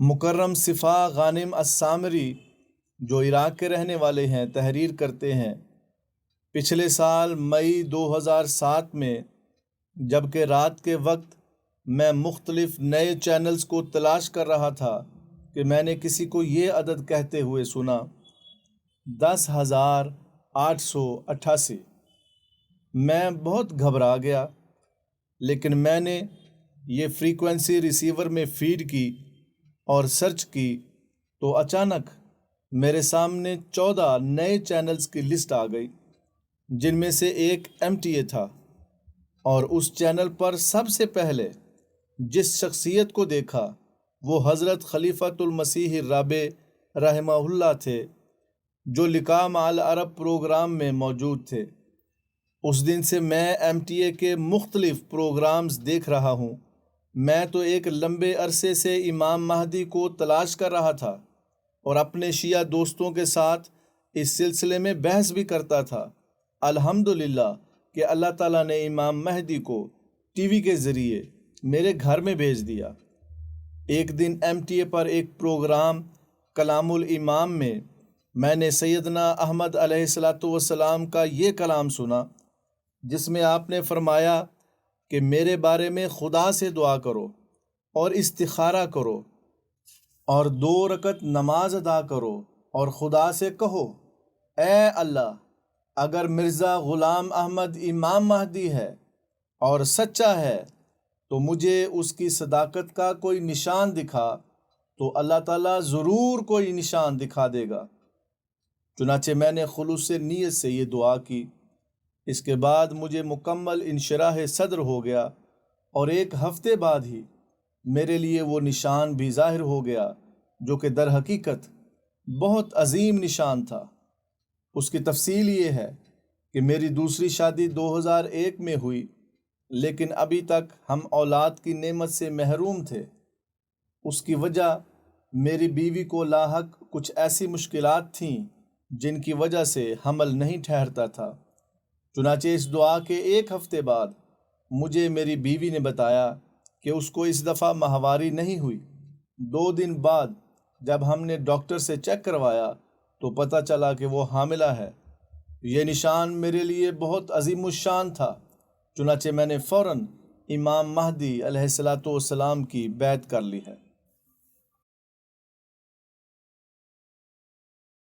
مکرم صفا غانم السامری جو عراق کے رہنے والے ہیں، تحریر کرتے ہیں۔ پچھلے سال مئی دو ہزار سات میں جبکہ رات کے وقت میں مختلف نئے چینلز کو تلاش کر رہا تھا کہ میں نے کسی کو یہ عدد کہتے ہوئے سنا۔ دس ہزار آٹھ سو اٹھاسی۔ میں بہت گھبرا گیا، لیکن میں نے یہ فریکوینسی ریسیور میں فیڈ کی۔ اور سرچ کی تو اچانک میرے سامنے چودہ نئے چینلز کی لسٹ آ گئی، جن میں سے ایک ایم ٹی اے تھا۔ اور اس چینل پر سب سے پہلے جس شخصیت کو دیکھا، وہ حضرت خلیفۃ المسیح رابع رحمہ اللہ تھے، جو لکام العرب پروگرام میں موجود تھے۔ اس دن سے میں ایم ٹی اے کے مختلف پروگرامز دیکھ رہا ہوں۔ میں تو ایک لمبے عرصے سے امام مہدی کو تلاش کر رہا تھا اور اپنے شیعہ دوستوں کے ساتھ اس سلسلے میں بحث بھی کرتا تھا۔ الحمد للہ کہ اللہ تعالیٰ نے امام مہدی کو ٹی وی کے ذریعے میرے گھر میں بھیج دیا۔ ایک دن ایم ٹی اے پر ایک پروگرام کلام الامام میں میں نے سیدنا احمد علیہ السلاۃ والسلام کا یہ کلام سنا، جس میں آپ نے فرمایا کہ میرے بارے میں خدا سے دعا کرو اور استخارہ کرو اور دو رکت نماز ادا کرو اور خدا سے کہو، اے اللہ، اگر مرزا غلام احمد امام مہدی ہے اور سچا ہے، تو مجھے اس کی صداقت کا کوئی نشان دکھا، تو اللہ تعالیٰ ضرور کوئی نشان دکھا دے گا۔ چنانچہ میں نے خلوص نیت سے یہ دعا کی۔ اس کے بعد مجھے مکمل انشراح صدر ہو گیا اور ایک ہفتے بعد ہی میرے لیے وہ نشان بھی ظاہر ہو گیا جو کہ در حقیقت بہت عظیم نشان تھا۔ اس کی تفصیل یہ ہے کہ میری دوسری شادی دو ہزار ایک میں ہوئی، لیکن ابھی تک ہم اولاد کی نعمت سے محروم تھے۔ اس کی وجہ میری بیوی کو لاحق کچھ ایسی مشکلات تھیں جن کی وجہ سے حمل نہیں ٹھہرتا تھا۔ چنانچہ اس دعا کے ایک ہفتے بعد مجھے میری بیوی نے بتایا کہ اس کو اس دفعہ ماہواری نہیں ہوئی۔ دو دن بعد جب ہم نے ڈاکٹر سے چیک کروایا تو پتہ چلا کہ وہ حاملہ ہے۔ یہ نشان میرے لیے بہت عظیم الشان تھا۔ چنانچہ میں نے فوراً امام مہدی علیہ السلاۃ والسلام کی بیعت کر لی ہے۔